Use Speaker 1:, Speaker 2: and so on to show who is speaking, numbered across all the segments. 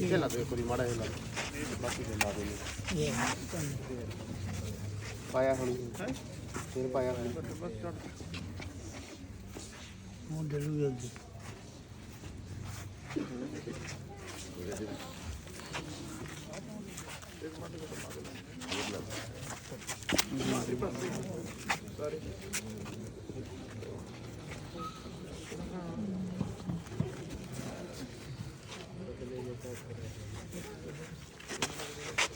Speaker 1: ਇੱਥੇ ਲਾ ਦੇ ਕੋਈ ਮਾੜਾ ਜਿਹਾ ਲਾ ਦੇ। ਬਾਕੀ ਤੇ ਲਾ ਦੇ ਪਾਇਆ ਹੁਣ ਫਿਰ ਪਾਇਆ ਹੁਣ
Speaker 2: ਉਹ ਡਰੂ ਜਲਦੀ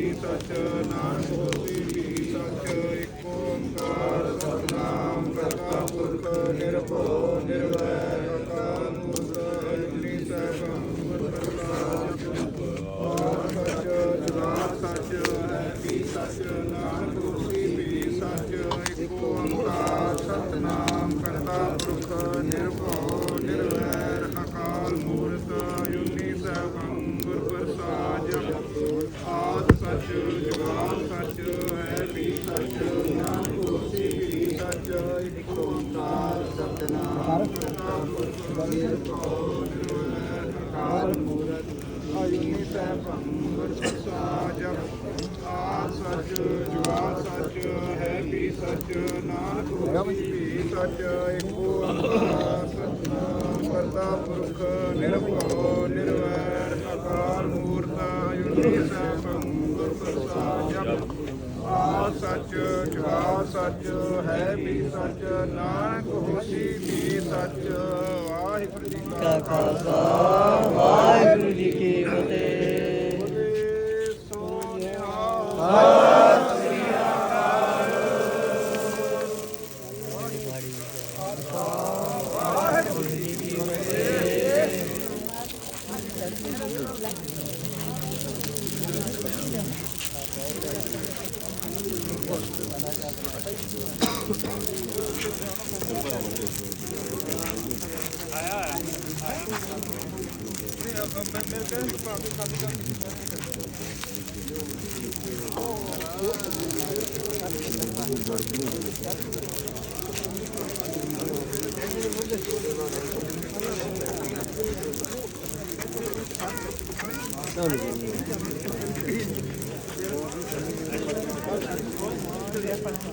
Speaker 3: ਹੈ ਵੀ ਸੱਚ ਨਾਨਕ ਹੋਸੀ ਵੀ ਸੱਚ ਏਕ ਓੰਕਾਰ ਸਤਨਾਮ ਕਰਤਾ ਪੁਰਖ ਨਿਰਭਉ ਨਿਰਵੈਰ ਅਕਾਲ ਮੂਰਤ ਅਜੂਨੀ ਸੈਭੰ ਗੁਰ ਪ੍ਰਸਾਦ ਆਦ ਸੱਚ ਜੁਗਾਦ ਸੱਚ ਹੈ ਵੀ ਸੱਚ ਨਾਨਕ ਹੋਸੀ ਵੀ ਸੱਚ ਏਕ ਓੰਕਾਰ ਸਤਨਾਮ ਕਰਤਾ ਪੁਰਖ ਨਿਰਭਉ ਨਿਰਵੈਰ ਅਕਾਲ ਮੂਰਤ ਅਜੂਨੀ ਸੈਭੰ ਗੁਰ ਪ੍ਰਸਾਦ ਆਦ ਸੱਚ ਜੁਗਾਦ ਸੱਚ ਹੈ ਵੀ ਸੱਚ ਨਾਨਕ ਹੋਸੀ ਵੀ ਸੱਚ ਏਕ ਓੰਕਾਰ ਸਤਨਾਮ ਕਾਰ ਪੁਰਖ ਨਿਰਭਉ ਨਿਰਵੈਰ ਅਕਾਲ ਮੂਰਤ ਅਜੂਨੀ ਸੈਭੰ ਗੁਰ ਪ੍ਰਸਾਦ ਆਦ ਸੱਚ ਜੁਗਾਦ ਸੱਚ ਹੈ ਵੀ ਸਚ ਨਾਨਕ ਹੋਸੀ ਵੀ ਸੱਚ ਏਕ ਓੰਕਾਰ ਸਤਨਾਮ ਕਰਤਾ ਪੁਰਖ ਨਿਰਭਉ ਸੱਚ, ਜਵਾਬ ਸੱਚ, ਹੈ ਵੀ ਸੱਚ, ਨਾਨਕ ਹੋਸੀ ਵੀ ਸੱਚ ਵਾਹਿਗੁਰੂ ਜੀ
Speaker 2: ਕਾ ਖਾਲਸਾ, ਵਾਹਿਗੁਰੂ ਜੀ ਕੀ ਫਤਿਹ
Speaker 3: ਸੋ ਨਿਹਾਲ Thank you. Tamam. estudiar para